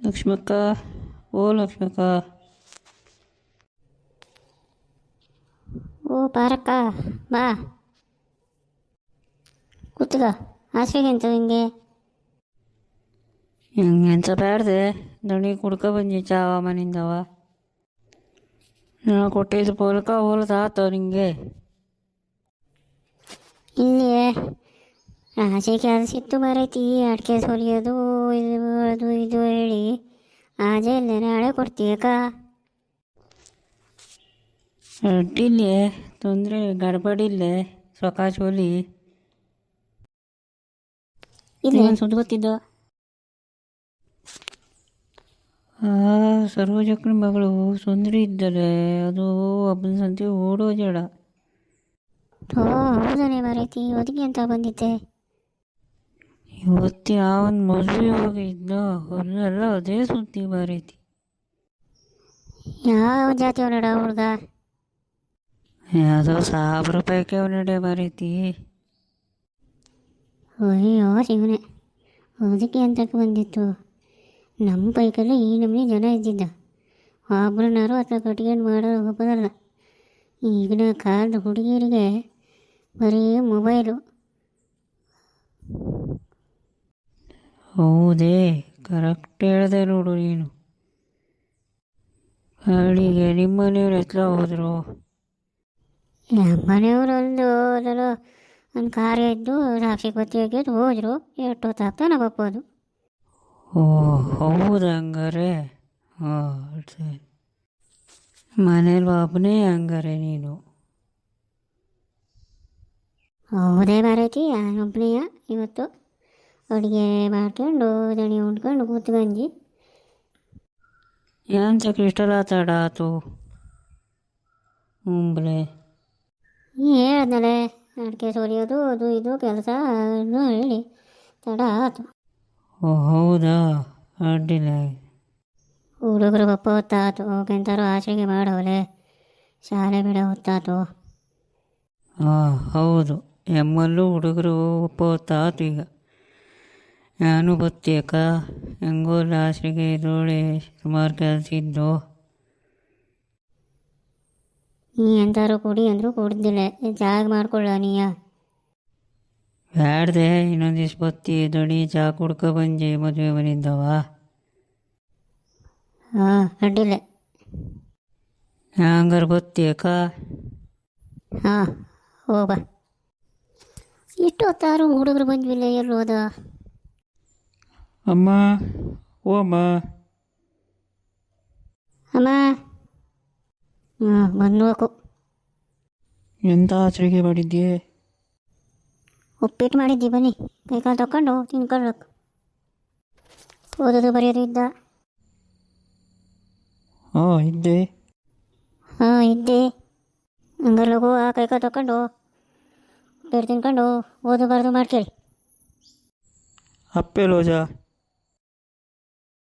ಲಕ್ಷ್ಮಕ್ಕ ಓ ಲಕ್ಷ್ಮಕ್ಕ. ಓ ಪಾರಕ್ಕ ಬಾ. ಕೂತ್ಗ ಹಾಸಿಗೆ ಅಂತ ಹಿಂಗೆ. ಹಿಂಗೆ ಎಂತ ಬ್ಯಾಡ್ದೆ ದಣಿ ಕುಡ್ಕ ಬಂದಿ ಚಾವ ಮನಿಂದವ ನಾ ಕೊಟ್ಟಿದ್ದು ಪೋಲಕ ಹೋಲ್ದ ಆತ ನಿಂಗೆ. ಇಲ್ಲಿ ಹಾಸಿಗೆ ಕೆಲಸ ಇತ್ತು ಬರೈತಿ ಅಡಿಕೆ ಸೊಲಿಯೋದು ಇದು ಅದು ಇದು ಹೇಳಿ. ಆಜೆ ಇಲ್ಲೇ ನಾಳೆ ಕೊಡ್ತೀಯಕ್ಕ ಅಡ್ಡಿಲ್ಲೇ ತೊಂದರೆ ಗಡ್ಬಡಿಲ್ಲೇ ಸ್ವಕಾಶ ಇಲ್ಲಿ? ಏನು ಸುದ್ದಿ ಗೊತ್ತಿದ್ದ? ಮಗಳು ಸುಂದರಿ ಇದ್ದರೆ. ಅದು ಒಬ್ಬನ ಸಂತಿ ಓಡೋ ಜಡ ಹೋ ಹೌದನೇ ಬರೈತಿ ಒದಗಿ ಅಂತ ಬಂದಿದ್ದೆ. ಇವತ್ತು ಯಾವನ್ ಮದುವೆ ಹೋಗಿದ್ದ ಅಲ್ಲೆಲ್ಲ ಅದೇ ಸುದ್ದಿ ಬರೈತಿ ಯಾವ ಜಾತಿ ಅವನಡ ಹುಡುಗ? ಯಾವುದೋ ಸಾವಿರ ರೂಪಾಯಿಗೆ ಅವನಡೆ ಬರೈತಿ ಅಯ್ಯೋ ಶಿವನೇ ಅದಕ್ಕೆ ಅಂತಕ್ಕೆ ಬಂದಿತ್ತು? ನಮ್ಮ ಪೈಕಲ್ಲಿ ಈ ನಮೂನಿ ಜನ ಇದ್ದಿದ್ದ. ಒಬ್ಬರನ್ನಾರು ಹತ್ರ ಕಟ್ಕೊಂಡು ಮಾಡೋದು ಹೋಗೋದಲ್ಲ ಈಗಿನ ಕಾಲದ ಹುಡುಗಿಯರಿಗೆ ಬರೀ ಮೊಬೈಲು ಹೌದೇ ಕರೆಕ್ಟ್ ಹೇಳಿದೆ ನೋಡು ನೀನು. ಅಲ್ಲಿಗೆ ನಿಮ್ಮ ಮನೆಯವ್ರು ಎತ್ಲ ಹೋದ್ರು? ಮನೆಯವರು ಒಂದು ಅದರ ಒಂದು ಕಾರ್ಯ ಇದ್ದು ಸಾಕ್ಷಿ ಹೋಗಿದ್ದು ಹೋದ್ರು. ಎಷ್ಟು ಹೊತ್ತಾಗ್ತಾ ಬಪ್ಪೋದು ಓ ಹೌದು ಹಂಗಾರೆ? ಹಾಂ ಸರಿ. ಮನೇಲಿ ಒಬ್ಬನೇ ಹಂಗಾರೆ ನೀನು. ಹೌದೇ ಬರೈತಿ ನಾನೊಬ್ಬನೆಯ ಇವತ್ತು? ಅಡುಗೆ ಮಾಡ್ಕೊಂಡು ದಣಿ ಉಂಡ್ಕೊಂಡು ಕೂತ್ಕಂಜಿ ಏನ್ ಕ್ರಿಸ್ಟಲ್ ತಡ ಆತು ಮುಂಬ್ಲೆ ಹೇಳ್ದಲೆ ಅಡಿಕೆ ಸೋರಿಯೋದು ಅದು ಇದು ಕೆಲಸ ಹೇಳಿ. ತಡ ಆತು. ಓ ಹೌದಾ? ಅಡ್ಡಿಲ್ಲ ಹುಡುಗರು ಪಪ್ಪ ಹೊತ್ತಾತು ಹೋಗಂತಾರು ಆಚೆಗೆ ಮಾಡವಲೆ. ಶಾಲೆ ಬಿಡ ಹೊತ್ತಾತು. ಹಾಂ ಹೌದು. ಎಮ್ಮಲ್ಲೂ ಹುಡುಗರು ಒಪ್ಪತ್ತಾತು ಈಗ. ನಾನು ಪ್ರತ್ಯೇಕ ಹೆಂಗೋ ಲಾಸ್ಟಿಗೆ ಇದ್ರೊಳೆ ಸುಮಾರು ಕೆಲಸ ಇದ್ದು ನೀ ಎಂತಾರು ಕೊಡಿ ಅಂದರೂ ಕುಡ್ದಿಲ್ಲ. ಜಾಗ ಮಾಡ್ಕೊಳ್ಳ ನೀಯ. ಬ್ಯಾಡ್ದೆ ಇನ್ನೊಂದು ದಿವ್ಸ ಬತ್ತಿ ದೊಡಿ ಚಾ ಕುಡ್ಕೊ ಬಂದಿ ಮದುವೆ ಬಂದಿದ್ದವ ಹಾಂ ಅಡ್ಡಿಲ್ಲ. ಹಂಗಾರೆ ಬತ್ತೇಕ ಹಾಂ ಹೋಗ ಇಷ್ಟು ಹೊತ್ತಾರು ಹುಡುಗರು ಬಂದ್ವಿಲ್ಲ ಎಲ್ಲೋದ? ಅಮ್ಮ ಓ ಅಮ್ಮ. ಅಮ್ಮ. ಬಂದು ಎಂತ ಆಚರಿಕೆ ಮಾಡಿದ್ಯೆ? ಉಪ್ಪಿಟ್ಟು ಮಾಡಿದ್ದಿ ಬನ್ನಿ. ಕೈಕಾಲು ತಗೊಂಡು ತಿನ್ಕೊಳ್ಬೇಕು. ಓದೋದು ಬರೆಯೋದು ಇದ್ದ. ಹಾಂ ಇದ್ದೆ. ಹಾಂ ಇದ್ದೆ. ಹಂಗಾರೆ ಲಘು ಆ ಕೈಕಾಲು ತಗೊಂಡು ಉಪ್ಪಿಟ್ಟು ತಿನ್ಕೊಂಡು ಓದು ಬರೆದು ಮಾಡ್ಕೇಳಿ. ಅಪ್ಪೆ ಲೋಜ